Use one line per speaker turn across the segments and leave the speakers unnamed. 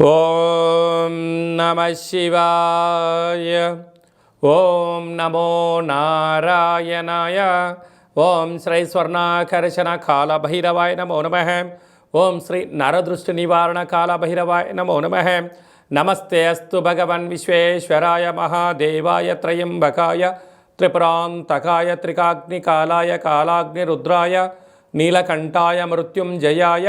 ఓం నమ శివాయ ఓం నమో నారాయణాయ ఓం శ్రీ స్వర్ణాకర్షణ కాలభైరవాయ నమో నమ ఓం శ్రీ నరదృష్టి నివారణ కాలభైరవాయ నమో నమ నమస్తే అస్తు భగవన్ విశ్వేశ్వరాయ మహాదేవాయ త్రయంబకాయ త్రిపురాంతకాయ త్రికాగ్నికాలాయ కాలాగ్నిరుద్రాయ నీలకంఠాయ మృత్యుంజయాయ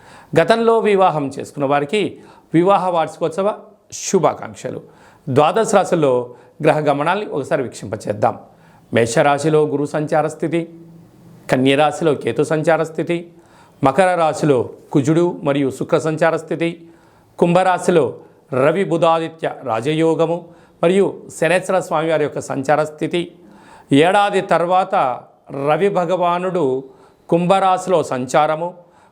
గతంలో వివాహం చేసుకున్న వారికి వివాహ వార్షికోత్సవ శుభాకాంక్షలు. ద్వాదశ రాశుల్లో గ్రహ గమనాల్ని ఒకసారి వీక్షింపచేద్దాం. మేషరాశిలో గురు సంచార స్థితి కన్యరాశిలో కేతు సంచార స్థితి మకర రాశిలో కుజుడు మరియు శుక్ర సంచార స్థితి కుంభరాశిలో రవి బుధాదిత్య రాజయోగము మరియు శనేశ్వర స్వామివారి యొక్క సంచార స్థితి. ఏడాది తర్వాత రవి భగవానుడు కుంభరాశిలో సంచారము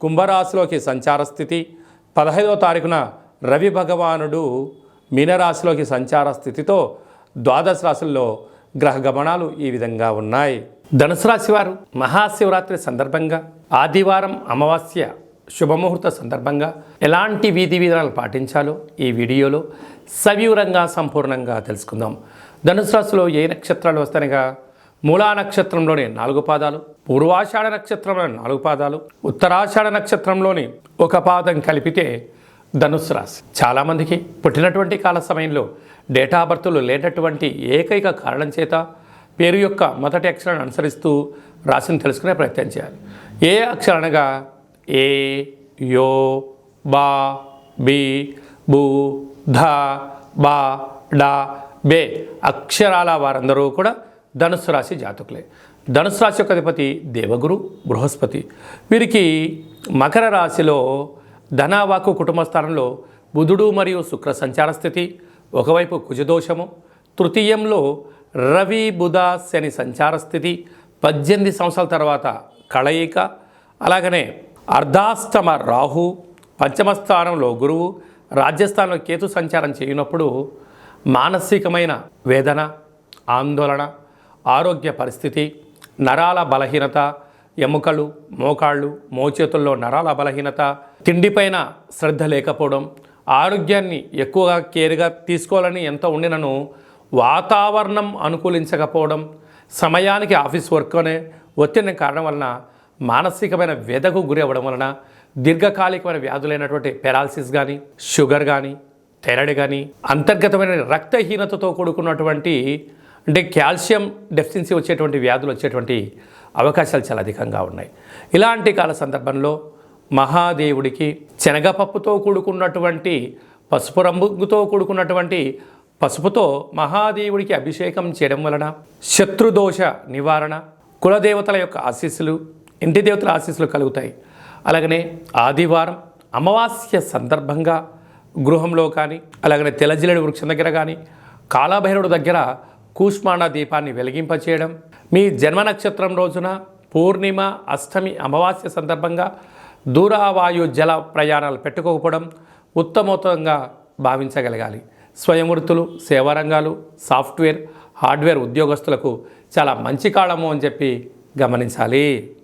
కుంభరాశిలోకి సంచార స్థితి. పదహైదవ తారీఖున రవి భగవానుడు మీనరాశిలోకి సంచార స్థితితో ద్వాదశ రాశుల్లో గ్రహ గమనాలు ఈ విధంగా ఉన్నాయి. ధనుసు రాశి వారు మహాశివరాత్రి సందర్భంగా ఆదివారం అమావాస్య శుభముహూర్త సందర్భంగా ఎలాంటి విధి విధానాలు పాటించాలో ఈ వీడియోలో సవివరంగా సంపూర్ణంగా తెలుసుకుందాం. ధనుసు రాశిలో ఏ నక్షత్రాలు వస్తాయిగా మూలా నక్షత్రంలోని నాలుగు పాదాలు పూర్వాషాఢ నక్షత్రంలోని నాలుగు పాదాలు ఉత్తరాషాఢ నక్షత్రంలోని ఒక పాదం కలిపితే ధనుస్సు రాశి. చాలామందికి పుట్టినటువంటి కాల సమయంలో డేటా బర్త్లు లేనటువంటి ఏకైక కారణం చేత పేరు యొక్క మొదటి అక్షరాన్ని అనుసరిస్తూ రాశిని తెలుసుకునే ప్రయత్నం చేయాలి. ఏ అక్షరనగా ఏ యో బా బి బు ధ బా డా బే అక్షరాల వారందరూ కూడా ధనుసు రాశి జాతకులే. ధనుసు రాశి యొక్క అధిపతి దేవగురు బృహస్పతి. వీరికి మకర రాశిలో ధనావాకు కుటుంబ స్థానంలో బుధుడు మరియు శుక్ర సంచార స్థితి ఒకవైపు కుజదోషము తృతీయంలో రవి బుధ శని సంచార స్థితి పద్దెనిమిది సంవత్సరాల తర్వాత కళయిక అలాగనే అర్ధాష్టమ రాహు పంచమ స్థానంలో గురువు రాజ్యస్థానంలో కేతు సంచారం చేయనప్పుడు మానసికమైన వేదన ఆందోళన ఆరోగ్య పరిస్థితి నరాల బలహీనత ఎముకలు మోకాళ్ళు మోచేతుల్లో నరాల బలహీనత తిండిపైన శ్రద్ధ లేకపోవడం ఆరోగ్యాన్ని ఎక్కువగా కేర్గా తీసుకోవాలని ఎంత ఉండినను వాతావరణం అనుకూలించకపోవడం సమయానికి ఆఫీస్ వర్క్ అనే ఒత్తిడి కారణం వలన మానసికమైన వ్యధకు గురి అవ్వడం వలన దీర్ఘకాలికమైన వ్యాధులైనటువంటి పెరాలసిస్ కానీ షుగర్ కానీ థైరాయిడ్ కానీ అంతర్గతమైన రక్తహీనతతో కూడుకున్నటువంటి అంటే కాల్షియం డెఫిషియన్సీ వచ్చేటువంటి వ్యాధులు వచ్చేటువంటి అవకాశాలు చాలా అధికంగా ఉన్నాయి. ఇలాంటి కాల సందర్భంలో మహాదేవుడికి శనగపప్పుతో కూడుకున్నటువంటి పసుపు రంగుతో కూడుకున్నటువంటి పసుపుతో మహాదేవుడికి అభిషేకం చేయడం వలన శత్రుదోష నివారణ కులదేవతల యొక్క ఆశీస్సులు ఇంటి దేవతల ఆశీస్సులు కలుగుతాయి. అలాగనే ఆదివారం అమావాస్య సందర్భంగా గృహంలో కానీ అలాగనే తెలజిలడి వృక్షం దగ్గర కానీ కాళభైరవుడు దగ్గర కూష్మాండ దీపాన్ని వెలిగింపచేయడం. మీ జన్మ నక్షత్రం రోజున పూర్ణిమ అష్టమి అమావాస్య సందర్భంగా దూరావాయు జల ప్రయాణాలు పెట్టుకోకపోవడం ఉత్తమోత్తంగా భావించగలగాలి. స్వయం వృత్తులు సేవా రంగాలు సాఫ్ట్వేర్ హార్డ్వేర్ ఉద్యోగస్తులకు చాలా మంచి కాలము అని చెప్పి గమనించాలి.